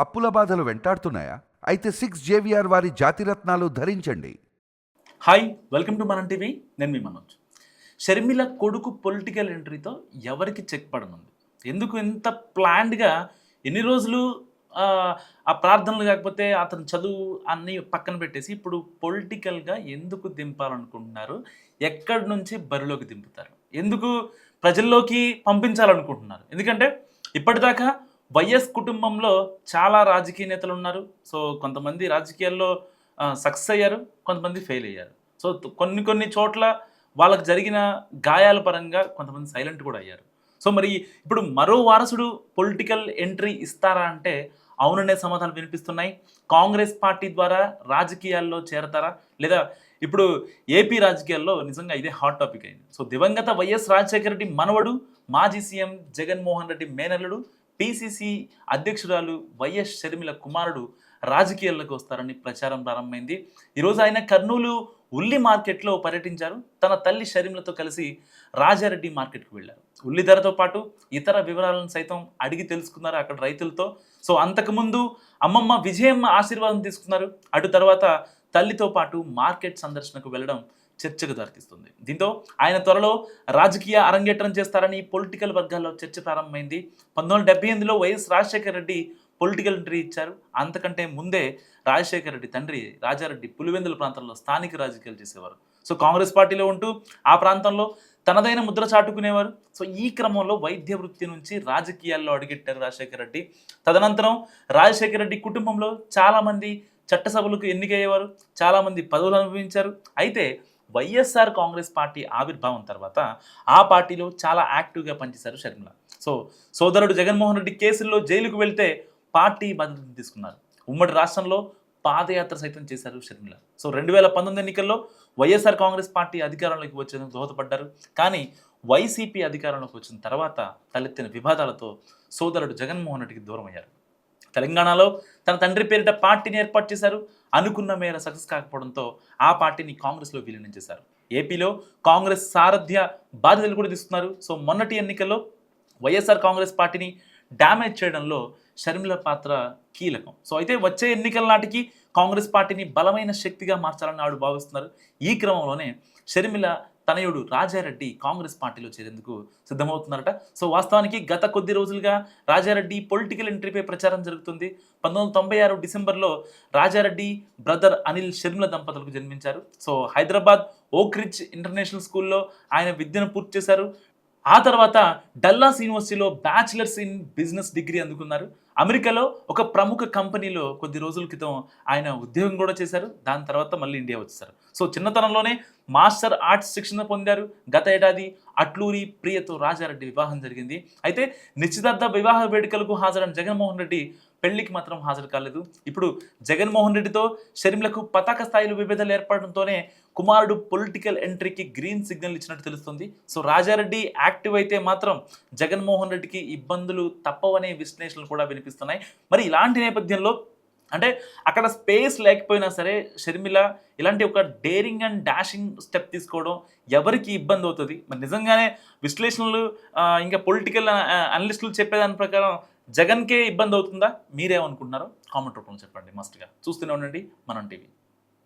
అప్పుల బాధలు వెంటాడుతున్నాయా? అయితే సిక్స్ జేవిఆర్ వారి జాతిరత్నాలు ధరించండి. Hi welcome to Manam TV. నేను మీ మనోజ్. షర్మిల కొడుకు పొలిటికల్ ఎంట్రీతో ఎవరికి చెక్ పడనుంది? ఎందుకు ఇంత ప్లాన్డ్గా ఎన్ని రోజులు ఆ, ప్రార్థనలు కాకపోతే అతని చదువు అన్నీ పక్కన పెట్టేసి ఇప్పుడు పొలిటికల్గా ఎందుకు దింపాలనుకుంటున్నారు? ఎక్కడి నుంచి బరిలోకి దింపుతారు? ఎందుకు ప్రజల్లోకి పంపించాలనుకుంటున్నారు? ఎందుకంటే ఇప్పటిదాకా వైఎస్ కుటుంబంలో చాలా రాజకీయ నేతలు ఉన్నారు. సో కొంతమంది రాజకీయాల్లో సక్సెస్ అయ్యారు కొంతమంది ఫెయిల్ అయ్యారు. సో కొన్ని కొన్ని చోట్ల వాళ్ళకి జరిగిన గాయాల పరంగా కొంతమంది సైలెంట్ కూడా అయ్యారు. సో మరి ఇప్పుడు మరో వారసుడు పొలిటికల్ ఎంట్రీ ఇస్తారా అంటే అవుననే సమాధానం వినిపిస్తున్నాయి. కాంగ్రెస్ పార్టీ ద్వారా రాజకీయాల్లో చేరతారా? లేదా ఇప్పుడు ఏపీ రాజకీయాల్లో నిజంగా ఇదే హాట్ టాపిక్ అయింది. సో దివంగత వైఎస్ రాజశేఖర రెడ్డి మనవడు మాజీ సీఎం జగన్మోహన్ రెడ్డి మేనల్లుడు పిసిసి అధ్యక్షురాలు వైఎస్ షర్మిల కుమారుడు రాజకీయాల్లోకి వస్తారని ప్రచారం ప్రారంభమైంది. ఈరోజు ఆయన కర్నూలు ఉల్లి మార్కెట్లో పర్యటించారు. తన తల్లి షరిమిలతో కలిసి రాజారెడ్డి మార్కెట్కి వెళ్ళారు. ఉల్లి ధరతో పాటు ఇతర వివరాలను సైతం అడిగి తెలుసుకున్నారు అక్కడ రైతులతో. సో అంతకుముందు అమ్మమ్మ విజయమ్మ ఆశీర్వాదం తీసుకున్నారు. అటు తర్వాత తల్లితో పాటు మార్కెట్ సందర్శనకు వెళ్ళడం చర్చకు దారితీస్తుంది. దీంతో ఆయన త్వరలో రాజకీయ అరంగేట్రం చేస్తారని పొలిటికల్ వర్గాల్లో చర్చ ప్రారంభమైంది. పంతొమ్మిది వందల డెబ్బై ఎనిమిదిలో YS Rajasekhara Reddy political entry ఇచ్చారు. అంతకంటే ముందే రాజశేఖర రెడ్డి తండ్రి రాజారెడ్డి పులివెందుల ప్రాంతంలో స్థానిక రాజకీయాలు చేసేవారు. సో కాంగ్రెస్ పార్టీలో ఉంటూ ఆ ప్రాంతంలో తనదైన ముద్ర చాటుకునేవారు. సో ఈ క్రమంలో వైద్య వృత్తి నుంచి రాజకీయాల్లో అడుగెట్టారు రాజశేఖర రెడ్డి. తదనంతరం రాజశేఖర రెడ్డి కుటుంబంలో చాలామంది చట్టసభలకు ఎన్నికయ్యేవారు. చాలామంది పదవులు అనుభవించారు. అయితే వైఎస్ఆర్ కాంగ్రెస్ పార్టీ ఆవిర్భావం తర్వాత ఆ పార్టీలో చాలా యాక్టివ్గా పనిచేశారు షర్మిల. సో సోదరుడు జగన్మోహన్ రెడ్డి కేసుల్లో జైలుకు వెళ్తే పార్టీ మద్దతు తీసుకున్నారు. ఉమ్మడి రాష్ట్రంలో పాదయాత్ర సైతం చేశారు షర్మిల. సో రెండు వేల పంతొమ్మిది ఎన్నికల్లో వైఎస్ఆర్ కాంగ్రెస్ పార్టీ అధికారంలోకి వచ్చేందుకు దోహదపడ్డారు. కానీ వైసీపీ అధికారంలోకి వచ్చిన తర్వాత తలెత్తిన వివాదాలతో సోదరుడు జగన్మోహన్ రెడ్డికి దూరం అయ్యారు తెలంగాణలో తన తండ్రి పేరిట పార్టీని ఏర్పాటు చేశారు. అనుకున్న మేర సక్సెస్ కాకపోవడంతో ఆ పార్టీని కాంగ్రెస్లో విలీనం చేశారు. ఏపీలో కాంగ్రెస్ సారథ్య బాధ్యతలు కూడా తీసుకున్నారు సో మొన్నటి ఎన్నికల్లో వైఎస్ఆర్ కాంగ్రెస్ పార్టీని డ్యామేజ్ చేయడంలో షర్మిల పాత్ర కీలకం. సో అయితే వచ్చే ఎన్నికల నాటికి కాంగ్రెస్ పార్టీని బలమైన శక్తిగా మార్చాలని ఆవిడ భావిస్తున్నారు. ఈ క్రమంలోనే షర్మిల తనయుడు రాజారెడ్డి కాంగ్రెస్ పార్టీలో చేరేందుకు సిద్ధమవుతున్నారట. సో వాస్తవానికి గత కొద్ది రోజులుగా రాజారెడ్డి పొలిటికల్ ఎంట్రీపై ప్రచారం జరుగుతుంది. పంతొమ్మిది వందల తొంభై ఆరు డిసెంబర్లో రాజారెడ్డి బ్రదర్ అనిల్ షర్మిల దంపతులకు జన్మించారు. సో హైదరాబాద్ ఓక్రిచ్ ఇంటర్నేషనల్ స్కూల్లో ఆయన విద్యను పూర్తి చేశారు. ఆ తర్వాత డల్లాస్ యూనివర్సిటీలో బ్యాచిలర్స్ ఇన్ బిజినెస్ డిగ్రీ అందుకున్నారు. అమెరికాలో ఒక ప్రముఖ కంపెనీలో కొద్ది రోజుల క్రితం ఆయన ఉద్యోగం కూడా చేశారు. దాని తర్వాత మళ్ళీ ఇండియా వచ్చేసారు సో చిన్నతనంలోనే మాస్టర్ ఆర్ట్స్ శిక్షణ పొందారు. గత ఏడాది అట్లూరి ప్రియతో రాజారెడ్డి వివాహం జరిగింది. అయితే నిశ్చితార్థ వివాహ వేడుకలకు హాజరైన జగన్మోహన్ రెడ్డి పెళ్ళికి మాత్రం హాజరు కాలేదు. ఇప్పుడు జగన్మోహన్ రెడ్డితో షర్మిలకు పతాక స్థాయిలో విభేదాలు ఏర్పడడంతోనే కుమారుడు పొలిటికల్ ఎంట్రీకి గ్రీన్ సిగ్నల్ ఇచ్చినట్టు తెలుస్తుంది. సో రాజారెడ్డి యాక్టివ్ అయితే మాత్రం జగన్మోహన్ రెడ్డికి ఇబ్బందులు తప్పవనే విశ్లేషణలు కూడా కనిపిస్తున్నాయి. మరి ఇలాంటి నేపథ్యంలో అంటే అక్కడ స్పేస్ లేకపోయినా సరే షర్మిల ఇలాంటి ఒక డేరింగ్ అండ్ డాషింగ్ స్టెప్ తీసుకోవడం ఎవరికి ఇబ్బంది అవుతుంది? మరి నిజంగానే విశ్లేషణలు ఇంకా పొలిటికల్ అనలిస్టులు చెప్పేదాని ప్రకారం జగన్కే ఇబ్బంది అవుతుందా? మీరేమనుకుంటున్నారో కామెంట్ రూపంలో చెప్పండి. మస్ట్గా చూస్తూనే ఉండండి. మనం టీవీ.